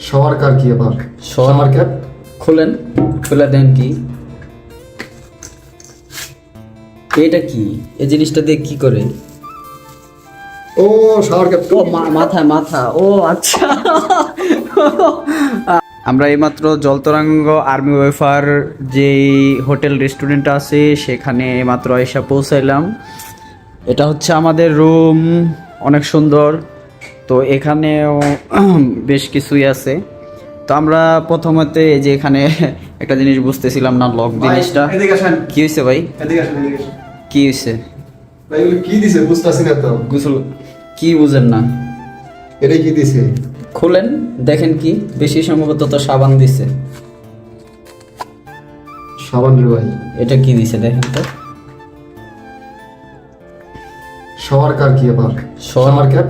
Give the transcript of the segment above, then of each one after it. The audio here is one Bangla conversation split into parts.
শাওয়ার কার কি আবার শাওয়ার- ক্যাপ খুলেন খুলে দেন কি? এটা কি? এই জিনিসটা দিয়ে কি করে? ও শাওয়ার ক্যাপ ও মাথা মাথা। ও আচ্ছা। আমরা এইমাত্র জলতরাঙ্গ আর্মি ওয়েফার যেই হোটেল রেস্টুরেন্ট আছে সেখানে মাত্র এসে পৌঁছাইলাম। এটা হচ্ছে আমাদের রুম অনেক সুন্দর। তো এখানেও বেশ কিছুই আছে। তো আমরা প্রথমতে এই যে এখানে একটা জিনিস বুঝতেছিলাম না লক জিনিসটা। কি হয়েছে ভাই? কি হয়েছে কি দিছে বুঝতাছি না তো। গোসল কি বুঝেন না। এটা কি দিছে? খুলেন দেখেন কি বেশি সম্ভবত তো সাবান দিছে। সাবান রে ভাই। এটা কি দিছে দেখেন তো। কার কি আবার? ক্যাপ?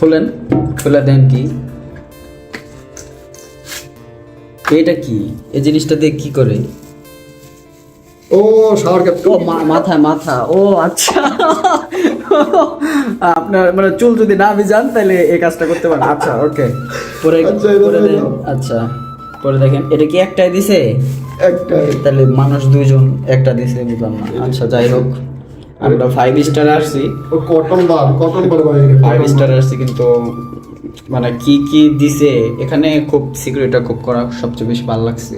খুলেন খুলে দেন কি? এটা কি? এই জিনিসটা দিয়ে কি করে? ও শাওয়ার ক্যাপ ও মাথা মাথা। ও আচ্ছা। আপনার মানে চুল যদি না ভিজান তাহলে এই কাজটা করতে পারেন আচ্ছা ওকে। পরে আচ্ছা, পরে আচ্ছা। পরে দেখেন এটা কি একটাই দিছে? একটা তাহলে মানুষ দুইজন একটা দিছে বুঝলাম না। আচ্ছা যাই হোক। আমরা ফাইভ স্টার আসছি। Cotton bar cotton bar five star আসছি কিন্তু মানে কি কি দিছে? এখানে খুব সিকিউরিটিটা খুব করা সবচেয়ে বেশি ভালো লাগছে।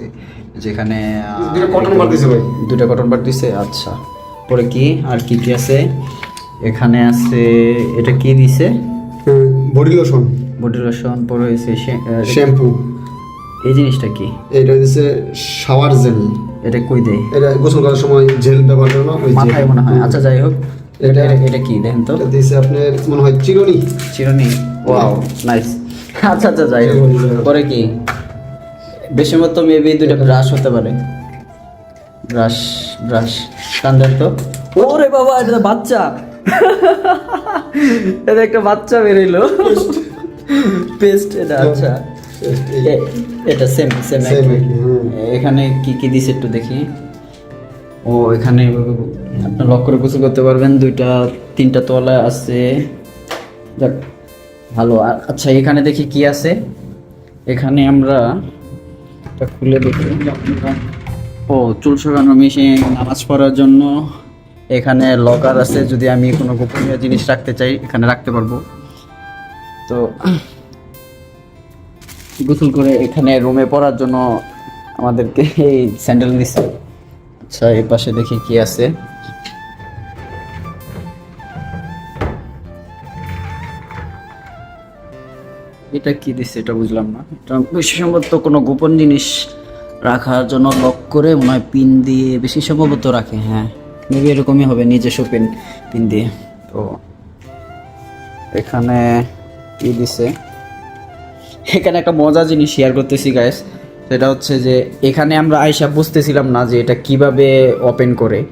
যেখানে দুটো cotton bar দিছে ভাই। দুটো কটন বার দিছে? আচ্ছা। পরে কি? আর কি কি আছে? এখানে আছে এটা কি দিছে? বডি লোশন বডি লোশন পরে হয়েছে শ্যাম্পু এই জিনিসটা কি? এটা হচ্ছে শাওয়ার জেল এটা কই দেয়? এটা গোসল করার সময় জেল ব্যবহার করে না ওই মাথায় মনে হয়। আচ্ছা যাই হোক। এটা এটা- কি? দেখেন তো। এটা দিছে আপনার মনে হয় চিরুনি। চিরুনি। ওয়াও নাইস আচ্ছা আচ্ছা যাই হোক। পরে কি? বেশি মতো মেবি দুইটা ব্রাশ হতে পারে। ব্রাশ ব্রাশ কান্দার তো। ওরে বাবা এটা বাচ্চা। এটা একটা বাচ্চা বেরোইলো পেস্ট এটা আচ্ছা। এ- এটা সেম সেম। এখানে কি কি দিছে একটু দেখি। ও এখানে আপনার লক করে গোসল করতে পারবেন। দুইটা তিনটা তলা আছে। যাক ভালো। আচ্ছা এখানে দেখি কি আছে। এখানে আমরা এটা খুলে দেখি। ও চুল শুকানো মেশিন নামাজ পড়ার জন্য। এখানে লকার আছে। যদি আমি কোনো গোপনীয় জিনিস রাখতে চাই এখানে রাখতে পারব। তো গোসল করে এখানে রুমে পড়ার জন্য আমাদেরকে এই স্যান্ডেল দিচ্ছে আচ্ছা এই পাশে দেখি কি আছে। এটা কি দিছে এটা বুঝলাম না। এটা বেশি সম্ভবত কোনো গোপন জিনিস রাখার জন্য লক করে মনে হয় পিন দিয়ে বেশি সম্ভবত রাখে হ্যাঁ। মেবি এরকমই হবে, নিজস্ব পিন পিন দিয়ে। তো এখানে কি দিছে? এখানে একটা মজা জিনিস শেয়ার করতেছি গাইস সেটা হচ্ছে যে, এখানে আমরা আয়সা বুঝতেছিলাম না যে এটা কীভাবে ওপেন করে।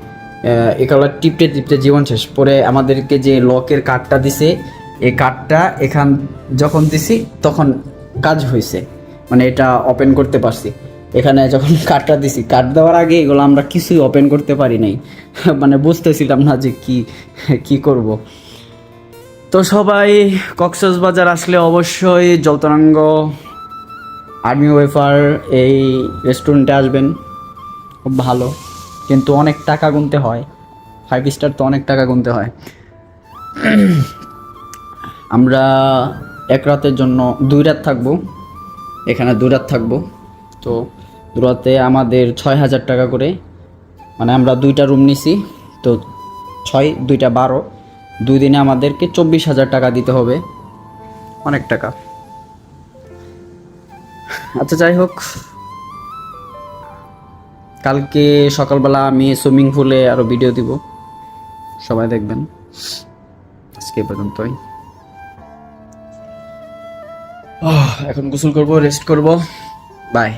এগুলো টিপতে টিপতে জীবন শেষ। পরে আমাদেরকে যে লকের কার্ডটা দিছে এই কার্ডটা এখান যখন দিছি, তখন কাজ হয়েছে মানে এটা ওপেন করতে পারছি। এখানে যখন কার্ডটা দিছি কার্ড দেওয়ার আগে এগুলো আমরা কিছুই ওপেন করতে পারি নাই। মানে বুঝতেছিলাম না যে কি কি করব। তো সবাই, কক্সবাজার আসলে অবশ্যই জলতরাঙ্গ আর্মি ওয়েফার এই রেস্টুরেন্টে আসবেন। খুব ভালো। কিন্তু অনেক টাকা গুনতে হয়। ফাইভ স্টার তো অনেক টাকা গুনতে হয়। আমরা এক রাতের জন্য দুই রাত থাকব। এখানে দু রাত থাকব। তো দু রাতে আমাদের ছয় হাজার টাকা করে। মানে আমরা দুইটা রুম নিছি। তো ছয়, দুইটা বারো। দুই দিনে আমাদেরকে চব্বিশ হাজার টাকা দিতে হবে। অনেক টাকা। আচ্ছা যাই হোক। কালকে সকালবেলা আমি সুইমিং পুলে আরও ভিডিও দিব। সবাই দেখবেন। আজকে পর্যন্তই। এখন গোসল করব, রেস্ট করব। বাই।